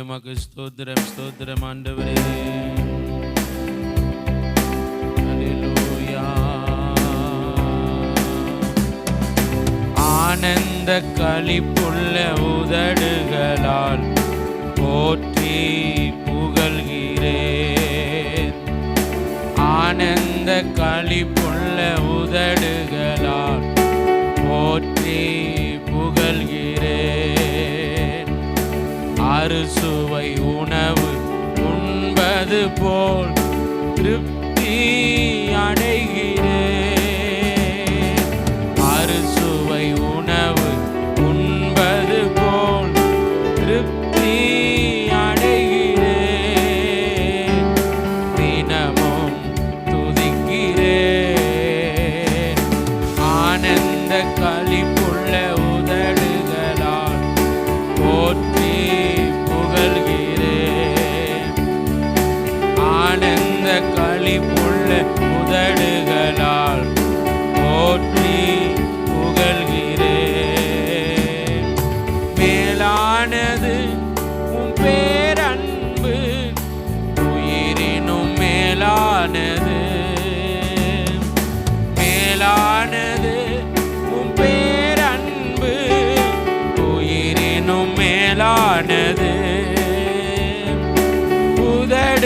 உமக்கு ஸ்தோத்திரம் ஸ்தோத்திரம் ஆண்டவரே. ஆனந்த களிப்புள்ள உதடுகளால் போற்றி புகழ்கிறேன் ஆனந்த களிப்புள்ள உதடுகள் போல் திருப்தி அடைகிறேன்.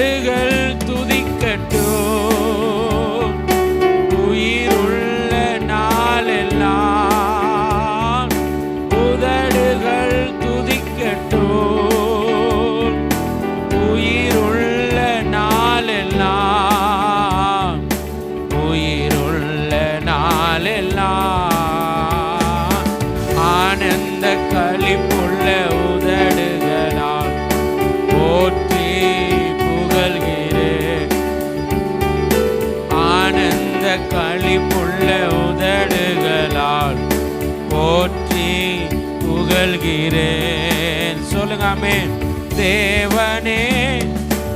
நாடுகள் துதிக்கட்டும். செழிப்புள்ள உதடுகளால் போற்றி புகழ்கிறேன். சொல்லுங்க ஆமேன். தேவனே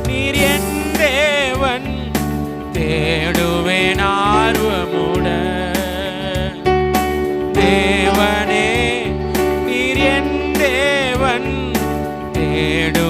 நீர் என் தேவன் தேடுவேன் ஆர்வமுட. தேவனே நீர் என் தேவன் தேடு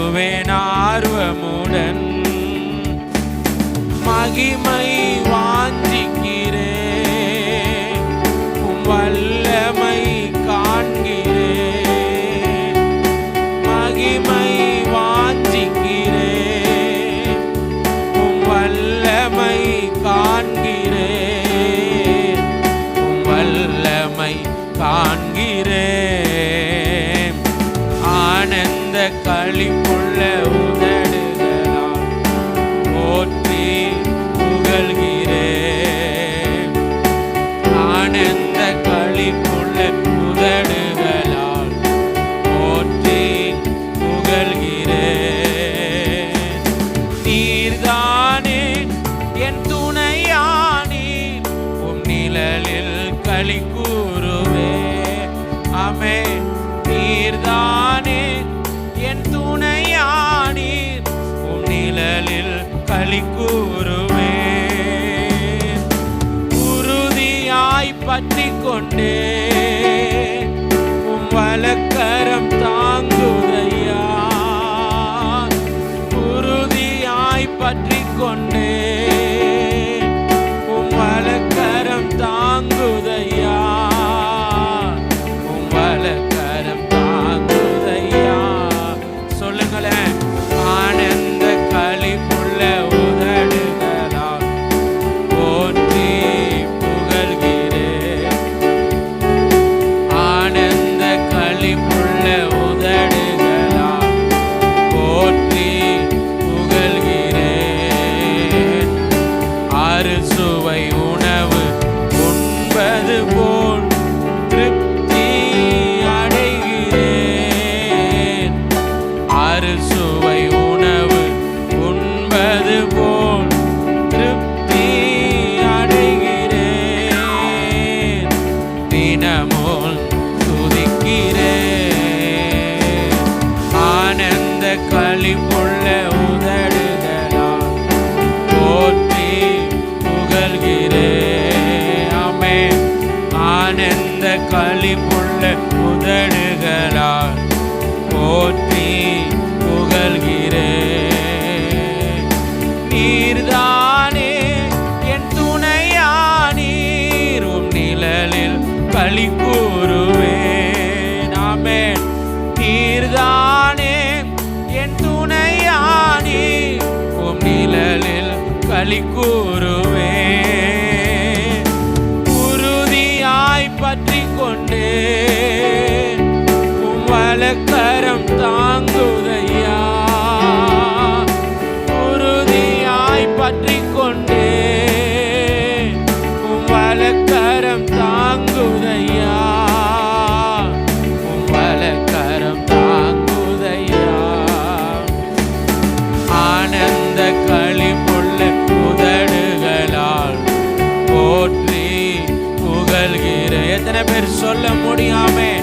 el சொல்லி கூறுவே. உறுதியாய் பற்றி கொண்டே உம் வழக்கு களிப்புள்ள உதடுகளால் போற்றி புகழ்கிறே. நீர்தானே என் துணையா நீரும் நிழலில் களி கூறுவே நாமே நீர்தானே என் துணையா உம் நிழலில் களி கூறுவே கரம் வலக்கரம் தாங்குதையா? உறுதியாய் பற்றி கொண்டே உம் வலக்கரம் தாங்குதையா? வலக்கரம் தாங்குதையா? ஆனந்த களிப்புள்ள உதடுகளால் போற்றி புகழ்கிற எத்தனை பேர் சொல்ல முடியாமே?